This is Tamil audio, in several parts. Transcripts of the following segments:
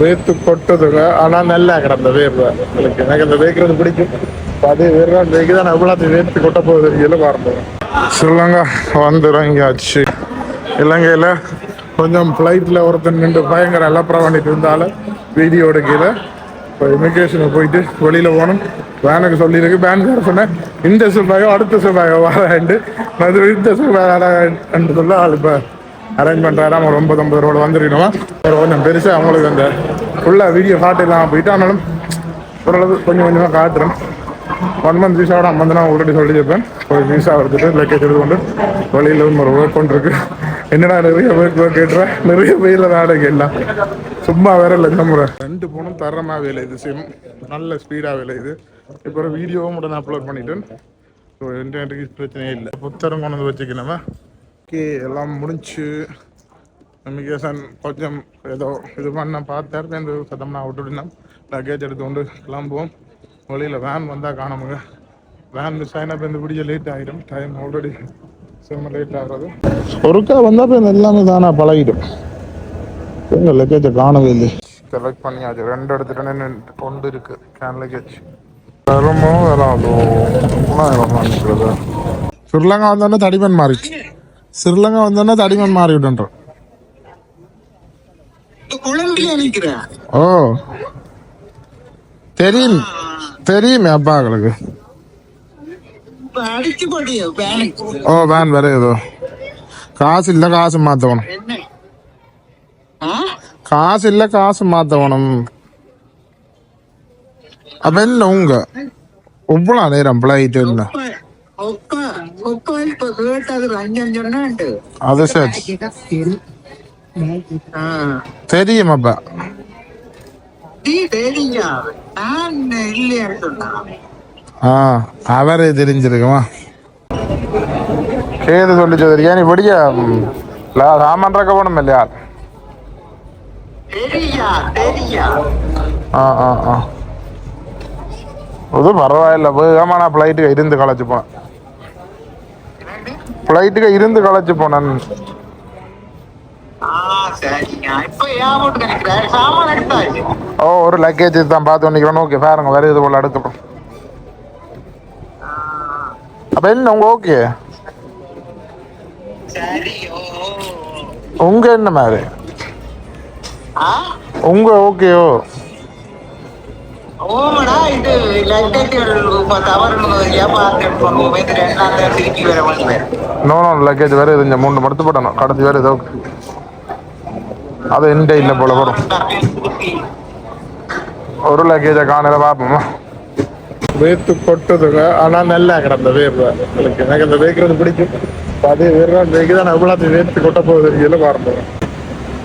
வேத்து கொட்டதுங்க ஆனா நல்லா கிடந்த வேர்வை எனக்கு எனக்கு அந்த வேக்கிறது பிடிக்கும். இப்ப அது வேர்வை வேக்கு தான். எவ்வளவு வேத்து கொட்ட போகுது. தெரியல பாருங்க ஸ்ரீலங்கா வந்துறங்கியாச்சு இலங்கையில் கொஞ்சம் ஃப்ளைட்டில் ஒருத்தன் நின்று பயங்கர எல்லப்புறம் பண்ணிட்டு இருந்தாலும் வீடியோ எடுக்கல இப்போ இமிக்ரேஷனுக்கு போயிட்டு வெளியில் போகணும். வேனுக்கு சொல்லியிருக்கு. பேன்கார சொன்னேன் இந்த செவ்வாயோ அடுத்த செவ்வாயோ வரேன்ட்டு. அது இந்த செவ்வாய் சொல்ல ஆள் இப்போ அரேஞ்ச் பண்ணுறாராம் ஒரு ஒன்பது ஒன்பது ரோடு வந்துருக்கணுமா? ஒரு கொஞ்சம் பெருசாக அவங்களுக்கு அந்த ஃபுல்லாக வீடியோ காட்டிடலாம் போயிட்டு ஆனாலும் ஓரளவு கொஞ்சம் கொஞ்சமாக காட்டுறேன். ஒன் மந்த் விசாவோட அம்மந்து நான் ஆல்ரெடி சொல்லியிருப்பேன். ஒரு விசா எடுத்துட்டு லக்கேஜ் எடுத்து கொண்டு வழியில் ஒரு ஒர்க் ஒன்று என்னடா நிறைய ஒர்க் ஒர்க் கேட்டுறேன் நிறைய வெயில் வேலைக்கு எல்லாம் சும்மா வேற இல்லை இந்த முறை ரெண்டு போனும் தரமாக வேலை இது சிம் நல்ல ஸ்பீடாக வேலை இது. இப்போ ஒரு வீடியோவும் உடனே அப்லோட் பண்ணிட்டேன். ஸோ இன்டர்நெட்டுக்கு பிரச்சனையே இல்லை. புத்தரம் கொண்டு வந்து வச்சுக்கணுமா? ஓகே எல்லாம் முடிஞ்சு. இமிகிரேஷன் கொஞ்சம் ஏதோ இது பண்ண பார்த்தாரு. இந்த சத்தம் நான் விட்டுவிடணும் லக்கேஜ் எடுத்து கொண்டு கிளம்புவோம். வழியில் வேன் வந்தால் காணாமுங்க. வேன் மிஸ் ஆகினா இப்போ இந்த பிடிச்ச லேட் ஆகிடும் டைம் ஆல்ரெடி செம்ம லேட் ஆகிறது ஒருக்கா வந்தால் இப்போ எல்லாமே தானே பழகிடும். எங்கள் லக்கேஜை காணவே இல்லை. செலக்ட் பண்ணியாச்சு. ரெண்டு எடுத்துட்டேன்னு கொண்டு இருக்கு. கேன் லக்கேஜ் வருமோ வராதோ? நிற்கிறது ஸ்ரீலங்கா வந்தோடனே தடிமன் மாறிச்சு ஸ்ரீலங்கா வந்தோடனே தடிமன் மாறி நிக்கிறேன் ஓ. தெரியும். தெரியுமே பேனுக்கு ஓ வேன் வேற ஏதோ. காசு இல்ல காசு மாத்தவணும்? காசு இல்ல காசு மாத்தவணும் அப்ப என்ன உங்க? இவ்வளோ நேரம் பிளைட் என்ன சரி ஆ. தெரியும் அப்ப அவரே தெரிஞ்சிருக்குமா கேது சொல்லிச்சு தெரியா நீ படிக்க சாமான் ரக்க போகணும் இல்லையா தெரியா தெரியா ஆ ஆ ஆ அது பரவாயில்ல வேகமா நான் ஃப்ளைட்டுக்கு இருந்து களைச்சு போனேன் ஃப்ளைட்டுக்கு இருந்து களைச்சு போனேன். ஓ ஒரு லக்கேஜ் தான். பார்த்து நிற்கிறேன் ஓகே பாருங்க வேற இது போல அடுக்கப்படும் அப்ப என்ன உங்க ஓகே உங்க என்ன மாதிரி? உங்க ஓகேயோ வர வந்து நோ நோ லக்கேஜ் வேற இது இந்த மூணு மடுத்து போட்டணும் கடைசி வேற ஏதோ. அது எந்த இல்லை போல வரும் ஒரு லக்கேஜை காணல பார்ப்போமா வேத்து கொட்டுதுங்க ஆனால் நல்லா கிடந்த வேர்வை எனக்கு எனக்கு அந்த வேக்கிறது பிடிக்கும். அது வேர்வை வேக்கு தான் எவ்வளோ வேர்த்து கொட்ட போகுது. தெரியல பாருங்க.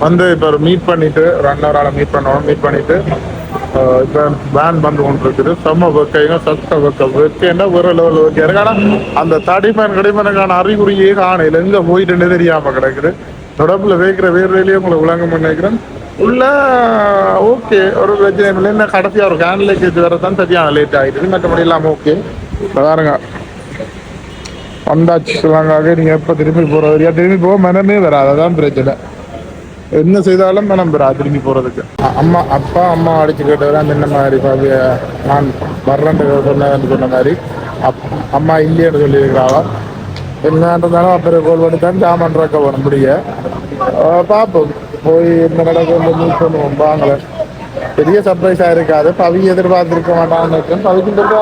வந்து இப்போ மீட் பண்ணிட்டு ஒரு அண்ணவரால் மீட் பண்ணணும். மீட் பண்ணிட்டு ஆஹ் இப்போ வேன் வந்து கொண்டு இருக்குது செம்ம வெக்கைங்க சத்த வெக்க வெக்கைன்னா லெவல் வெக்கையா இருக்கு ஆனால் அந்த தடிமன் கடிமனுக்கான அறிகுறியே காணையில் எங்கே போயிட்டுன்னு தெரியாமல் கிடக்குது. தொடப்புல வைக்கிற வேர்வையிலேயே உங்களை விளங்க நினைக்கிறேன் உள்ள ஓகே. ஒரு பிரச்சனை இல்லை. என்ன கடைசியாக ஒரு கேன் லக்கேஜ் வேறு தான் சரியான லேட் ஆகிடுது மற்றபடி இல்லாமல் ஓகே பாருங்க. வந்தாச்சு. சொல்லாங்க நீங்கள் எப்போ திரும்பி போகிறது திரும்பி போக மனமே வராது. அதான் பிரச்சனை. என்ன செய்தாலும் மனம் பெறா திரும்பி போறதுக்கு. அம்மா அப்பா அம்மா அடிச்சு கேட்டவர் அந்த என்ன மாதிரி பாவி நான் வர்றேன்னு சொன்னேன் சொன்ன மாதிரி. அப் அம்மா இல்லைன்னு சொல்லியிருக்கிறாவா என்னன்றதாலும் அப்புறம் கோல் பண்ணி தான் சாமான் ரக்க பண்ண முடிய. பார்ப்போம் போய் என்ன நடக்கும் மீட் பண்ணுவோம் வாங்கல பெரிய சர்ப்ரைஸா இருக்காது. பவி எதிர்பார்த்திருக்க மாட்டான்னு நினைக்கிறேன். பவிக்கு இருக்கா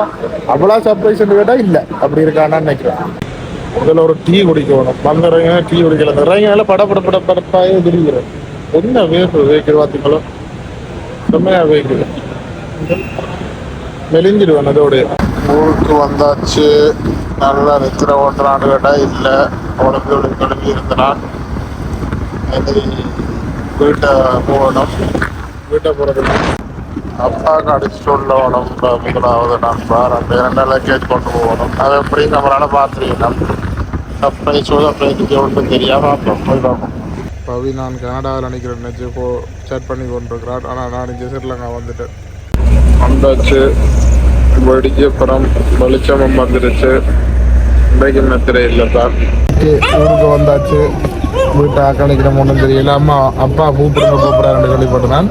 அவ்வளோ சர்ப்ரைஸ் கேட்டா இல்லை. அப்படி இருக்கானான்னு நினைக்கிறேன். இதுல ஒரு டீ குடிக்கணும் வந்தவங்க டீ குடிக்கல. இந்த பட பட படப்பாயே திரிகிறேன் என்ன வேப்பு வேக்குது பார்த்தீங்களோ செம்மையா வேக்குது மெலிஞ்சிடுவேன் அதோட. ஊருக்கு வந்தாச்சு. நல்லா நித்திர ஓட்டுறான்னு கேட்டா இல்லை. உடம்பு கழுவி இருந்தனால் வீட்டை போகணும். வீட்டை போகிறதுக்கு அப்பாவுக்கு அடிச்சுட்டு உள்ள உடம்பு முதலாவது நண்பர் அந்த இரண்டு லக்கேஜ் கொண்டு போகணும். அதை எப்படி நம்மளால பார்த்துருக்கணும். சர்ப்ரைஸோ சர்ப்ரைஸுக்கு ஒன்றும் தெரியாம பார்ப்போம் போய் பார்ப்போம் பவி நான் கனடாவில் நினைக்கிறேன் நினச்சி போ சேட் பண்ணி கொண்டிருக்கிறான் ஆனால் நான் இங்கே ஸ்ரீலங்கா வந்துட்டேன். வந்தாச்சு. வெடிச்ச அப்புறம் வெளிச்சமும் வந்துடுச்சு இன்றைக்கு நித்திரை இல்லை சார் ஊருக்கு வந்தாச்சு. வீட்டை ஆக்கணிக்கிற ஒன்றும் தெரியல. அம்மா அப்பா கூப்பிடுங்க கூப்பிடாரு கேள்விப்பட்டேன்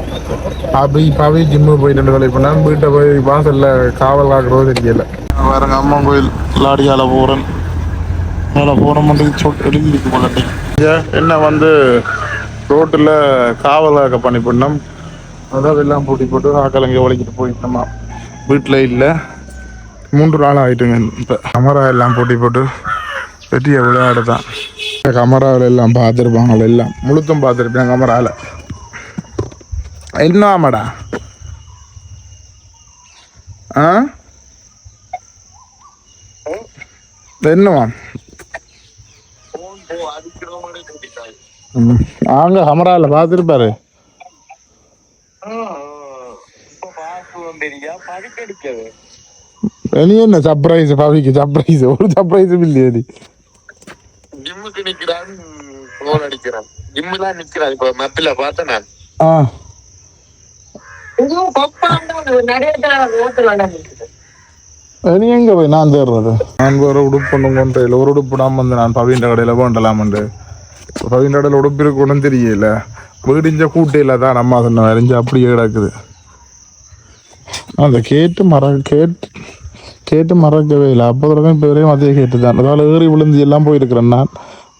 அபி பவி ஜிம்மு போயிட்டு கேள்விப்பட்டேன் வீட்டை போய் வாசல்ல காவல் காக்குறது தெரியல. வேறங்க அம்மா கோயில் லாடியால போறேன். மேலே போகிற மட்டும் சொல் எழுதிருக்கு போல என்ன வந்து ரோட்டில் காவல் காக்க பண்ணி பண்ணோம் அதாவது எல்லாம் பூட்டி போட்டு ஆக்கலங்க ஒழிக்கிட்டு போயிட்டோமா. வீட்டில் இல்லை. மூன்று நாள் ஆயிட்டுங்க இப்போ. கமரா எல்லாம் பூட்டி போட்டு வெட்டிய விளையாடு தான் கமராவில் எல்லாம் பார்த்துருப்பாங்க எல்லாம். முழுத்தும் பார்த்துருப்பேன் கமராவில் என்னமாடா ஆ? என்னவா? ஆங்க கமராவில் பார்த்துருப்பாரு இனி என்ன சர்ப்ரைஸ் பவிக்கு சர்ப்ரைஸ் ஒரு சர்ப்ரைஸும் இல்லையே நீ ஜிம்முக்கு நிக்கிறான் போன் அடிக்கிறான் ஜிம்முலாம் நிக்கிறான் இப்ப மப்பில பார்த்தேன் நான். எங்க போய் நான் தேடுறது? நான் வேற உடுப்பு ஒன்று கொண்டு ஒரு உடுப்பு நான் வந்து நான் பவியின் கடையில் வேண்டலாமண்டு. பவியின் கடையில் உடுப்பு இருக்கணும் தெரியல. வீடிஞ்ச கூட்டையில் தான் அம்மா சொன்ன வரைஞ்சு அப்படியே கிடக்குது. அந்த கேட்டு மற கேட்டு கேட்டு மறக்கவே இல்லை. அப்போ தடவை இப்போ வரையும் அதே கேட்டு தான். அதால் ஏறி விழுந்து எல்லாம் போயிருக்கிறேன் நான்.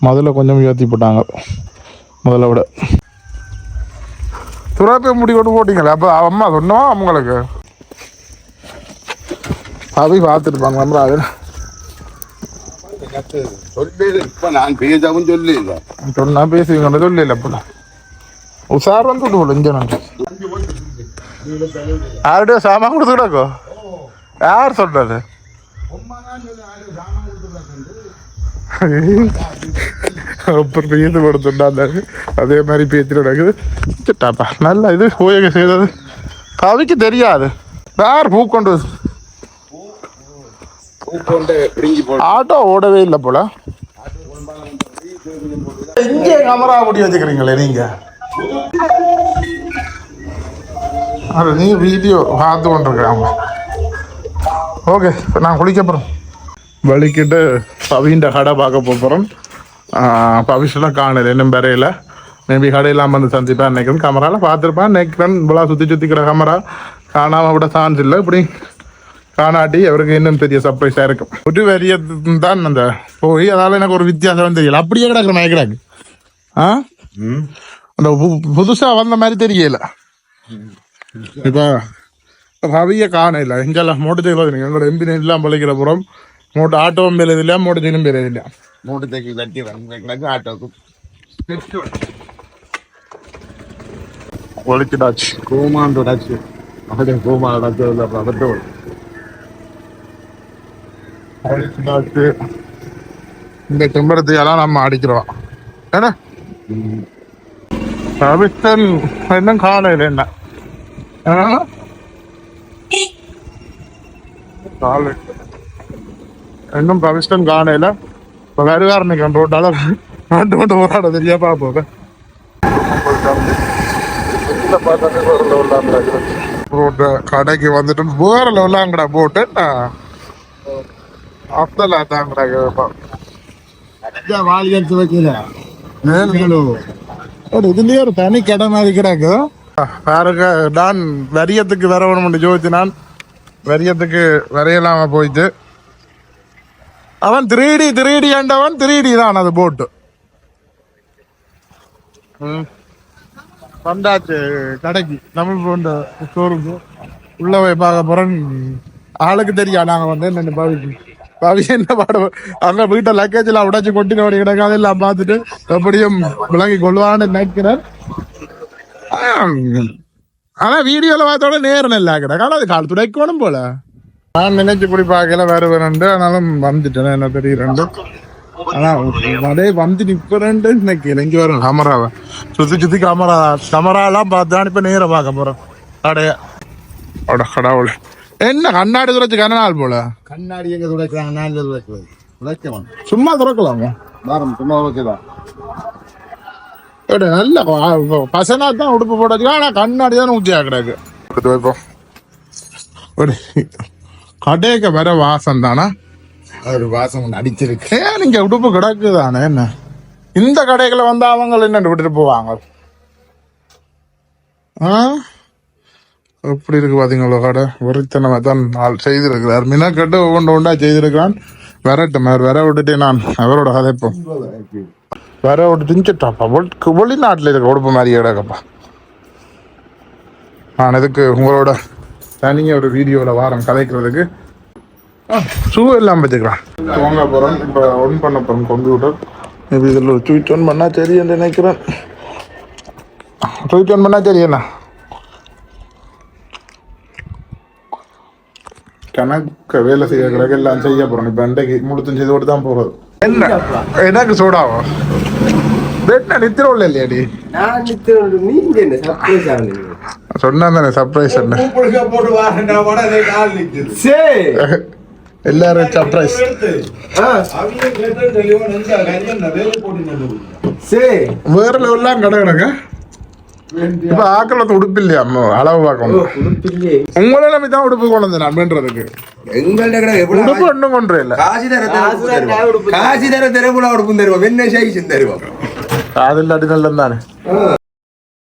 முதல்ல கொஞ்சம் உயர்த்தி போட்டாங்க. முதல்ல விட. துறாப்பே முடி கொண்டு போட்டீங்களே? அப்போ அம்மா சொன்னோம் அவங்களுக்கு அவை பார்த்துருப்பாங்க நம்ம அது சொல்லு இப்ப நான் பேசாவும் சொல்லு சொன்னா பேசுவீங்க சொல்லல இல்லை உஷார் வந்து விட்டு போல இங்கே நான் யாருடைய சாமான் கொடுத்து கிடக்கோ அப்புறம் பேத்து அதே மாதிரி நடக்குது சிட்டாப்பா நல்லா இது செய்தது கவிக்கு தெரியாது யார் பூ கொண்டு வந்து- கொண்டு பிரிஞ்சு போ ஆட்டோ ஓடவே இல்லை போல. இங்கே கமரா முடி வச்சுக்கிறீங்களே நீங்க? அது நீ வீடியோ பார்த்து கொண்டிருக்கிறாங்க. ஓகே நான் குளிக்க போகிறேன் வலிக்கிட்டு பவின்ற கடை பார்க்க போகிறோம் பவிஷெல்லாம் காணல இன்னும் வரையில. மேபி கடையெல்லாம் வந்து சந்திப்பேன் நினைக்கிறேன் கேமராவில் பார்த்துருப்பேன். நினைக்கிறேன் இவ்வளோ சுற்றி சுற்றி கிட கேமரா காணாமல் விட சான்ஸ் இல்லை. இப்படி காணாட்டி அவருக்கு இன்னும் பெரிய சர்ப்ரைஸாக இருக்கும். ஒரு வரிய தான் அந்த போய் அதால எனக்கு ஒரு வித்தியாசம் தெரியல. அப்படியே கிடக்குற மாதிரி கிடக்கு. ஆ? அந்த பு- புதுசா வந்த மாதிரி தெரியல. இப்போ பவிய காணல. இங்கெல்லாம் மோட்டர் சைக்கிள் எங்களோட எம்பி எல்லாம் பழைக்கிற புறம் மோட்டர் ஆட்டோவும் பேர் இல்லையா மோட்டர் சைக்கிளும் பேர் இல்லையா மூட்டு தைக்கி தட்டி வந்து ஆட்டோக்கு. ஒழிச்சிடாச்சு கோமாண்டோ டாச்சு. அப்படியே கோமாண்டோ டாச்சு அபத்தம் இந்த செம்பருத்தியெல்லாம் நம்ம அடிக்கிறோம். ஏன்னா பவித்தன் இன்னும் காலையில் என்ன? காலை இன்னும் பவிஸ்டன் காணையில இப்போ வருவார் நிற்கிறேன் ரோட்டால ஆண்டு கொண்டு போராட தெரியா பார்ப்போம் ரோட்டு கடைக்கு வந்துட்டு வேற லெவலாங்கடா போட்டு அப்தலா தாங்கடா வாளி எடுத்து வைக்கல. ஒரு இதுலயே ஒரு தனி கடை மாதிரி கிடக்கு. பாருங்க நான் வரியத்துக்கு வர வேணும் ஜோதிச்சு நான் வரியத்துக்கு வரையலாம போயிட்டு. அவன் த்ரீ டி த்ரீ டி ஆண்டவன் த்ரீ டி தான் அது போட்டு. வந்தாச்சு கடைக்கு. தமிழ் போன்ற ஸ்டோருக்கு உள்ள போய் பார்க்க போறேன். ஆளுக்கு தெரியா நாங்க வந்து என்ன பாவிக்கு பாவி என்ன பாடம் அங்க வீட்டை லக்கேஜ் எல்லாம் உடைச்சு கொட்டி ஓடி எல்லாம் அதெல்லாம் பார்த்துட்டு எப்படியும் விளங்கி கொள்வான்னு நினைக்கிறார் ஆனா வீடியோல பார்த்தோட நேரம் இல்ல கிடக்கு. ஆனா அது கால் துடைக்கணும் போல. நான் நினைச்சு குடி பார்க்கல வேற வேறண்டு ஆனாலும் வந்துட்டேன் என்ன தெரியுறேன் ஆனா அதே வந்து நிக்கிறேன்ட்டு இன்னைக்கு இறங்கி வரும் கேமராவை சுத்தி சுத்தி கேமரா கேமரா எல்லாம் பார்த்து இப்ப நேரம் பார்க்க போறோம். கடைய அட கடவுள். என்ன கண்ணாடி துடைச்சு கண்ணால் போல? கண்ணாடி எங்க துடைக்கிறாங்க? நான் துடைக்கிறது? துடைக்கவன். சும்மா துறக்கலாமா வாரம் சும்மா எடு, நல்ல பசனா தான் உடுப்பு போடாது ஆனா கண்ணாடி தான் கிடக்கு எடுத்து வைப்போம் ஒரு கடைக்கு வர வாசம் தானா? ஒரு வாசம் அடிச்சிருக்கு. நீங்க உடுப்பு கிடக்குதானே என்ன? இந்த கடைகளை வந்து அவங்க என்ன விட்டுட்டு போவாங்க? ஆ? எப்படி இருக்கு பார்த்தீங்களோ கடை வெறித்தனமா தான் ஆள் செய்திருக்கிறார். கட்டு ஒவ்வொன்று ஒன்றா செய்திருக்கிறான்? வரட்டும் அவர் வர விட்டுட்டு நான். அவரோட கதைப்போம் வர விட்டு திஞ்சிட்டாப்பா வெளிநாட்டில் இருக்க உடுப்பு மாதிரி கிடக்கப்பா. நான் இதுக்கு உங்களோட தனியாக ஒரு வீடியோவில் வாரம் கதைக்கிறதுக்கு? ஷூ எல்லாம் வச்சுக்கலாம் வாங்க போகிறோம் இப்போ ஒன் பண்ண போகிறோம் கம்ப்யூட்டர் இப்போ இதில் ஸ்விட்ச் ஆன் பண்ணால் சரி என்று நினைக்கிறேன். ஸ்விட்ச் ஆன் பண்ணால் சரியண்ணா கணக்கு வேலை செய்ய கிடக்கு எல்லாம் செய்ய போகிறோம் இப்போ இன்றைக்கு முழுத்தும் செய்து போட்டு தான் போகிறது என்ன எனக்கு சோடாவா என்ன நித்திர உள்ள இல்லையாடி நான் நித்தோடு நீங்க என்ன சர்ப்ரைஸ் ஆனீங்க சொன்னா தானே சர்ப்ரைஸ் என்ன சே எல்லாரும் சர்ப்ரைஸ் சே வேற லெவல்லாம் கடை கிடக்க இப்ப ஆக்களத்து உடுப்பு இல்லையா அம்மா, அளவு பார்க்கணும். உடுப்பில்லே உங்களை நம்பி தான் உடுப்பு கொண்டு எங்கள்ட்ட கூட உடுப்பு எவ்வளவு ஒன்றும் கொண்டு இல்லை. காசு தர காசு தர தருவோம். உடுப்பும் தருவோம். என்ன சைஸ் தருவோம். அதில் அடி நல்லம் தானே